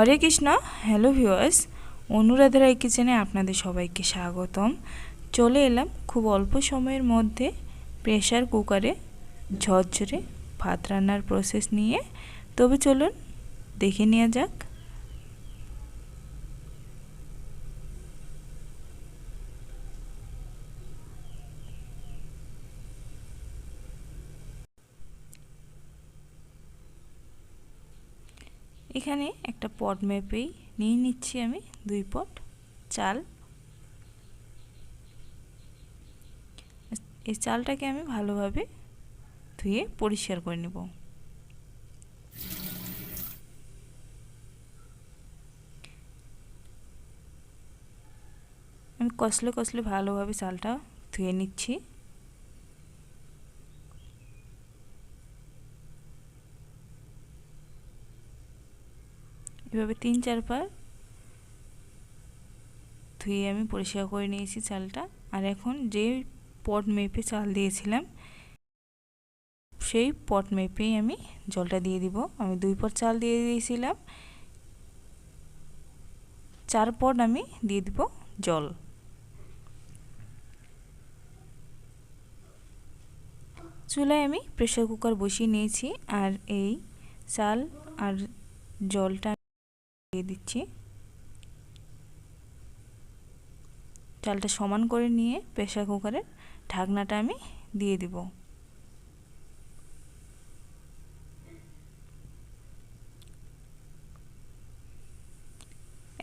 হরে Krishna, hello viewers, Anuradha Roy কিচেনে আপনাদের সবাইকে স্বাগতম। চলে এলাম খুব অল্প সময়ের মধ্যে প্রেশার কুকারে ঝরঝরে ভাত রান্নার প্রসেস নিয়ে। তবে চলুন দেখে নেওয়া যাক এখানে একটা পট মেপেই নিয়ে নিচ্ছি আমি দুই পট, চাল। এই চালটাকে আমি ভালোভাবে ধুয়ে পরিষ্কার করে নেব। আমি কষলে কষলে ভালোভাবে চালটা ধুয়ে নিচ্ছি। এভাবে তিন চারবার ধুয়ে আমি পরিষ্কার করে নিয়েছি চালটা। আর এখন যে পট মেপে চাল দিয়েছিলাম, সেই পট মেপেই আমি জলটা দিয়ে দিব। আমি দুই পট চাল দিয়ে দিয়েছিলাম। চার পট আমি দিয়ে দিব জল। চুলায় আমি প্রেশার কুকার বসিয়ে নিয়েছি। আর এই চাল আর জলটা দিয়ে দিচ্ছি। চালটা সমান করে নিয়ে প্রেশার কুকারের ঢাকনাটা আমি দিয়ে দিব।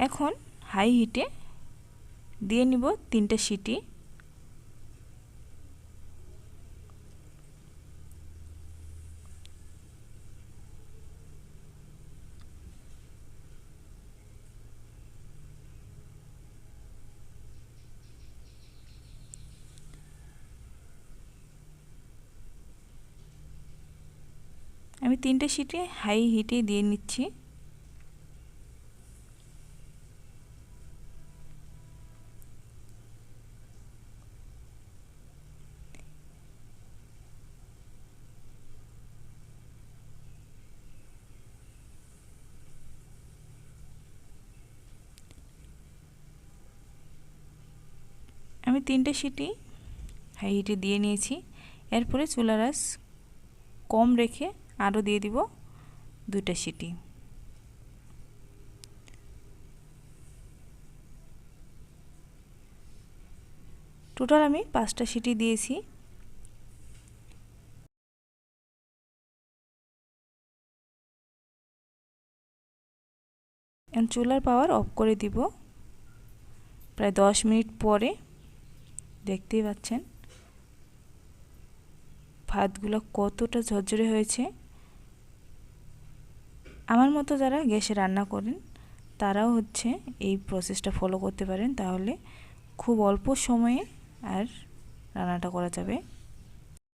এখন হাই হিটে দিয়ে নিব তিনটা সিটি। আমি তিনটে সিটে হাই হিটে দিয়ে নিচ্ছি। আমি তিনটে সিটি হাই হিটে দিয়ে নিয়েছি। এরপরে চুলারাস কম রেখে আরও দিয়ে দিব দুইটা সিটি। টোটাল আমি পাঁচটা সিটি দিয়েছি। চুলার পাওয়ার অফ করে দিব। প্রায় দশ মিনিট পরে, দেখতেই পাচ্ছেন ভাতগুলো কতটা ঝরঝরে হয়েছে। আমার মতো যারা গ্যাসে রান্না করেন, তারাও হচ্ছে এই প্রসেসটা ফলো করতে পারেন, তাহলে খুব অল্প সময়ে আর রান্নাটা করা যাবে।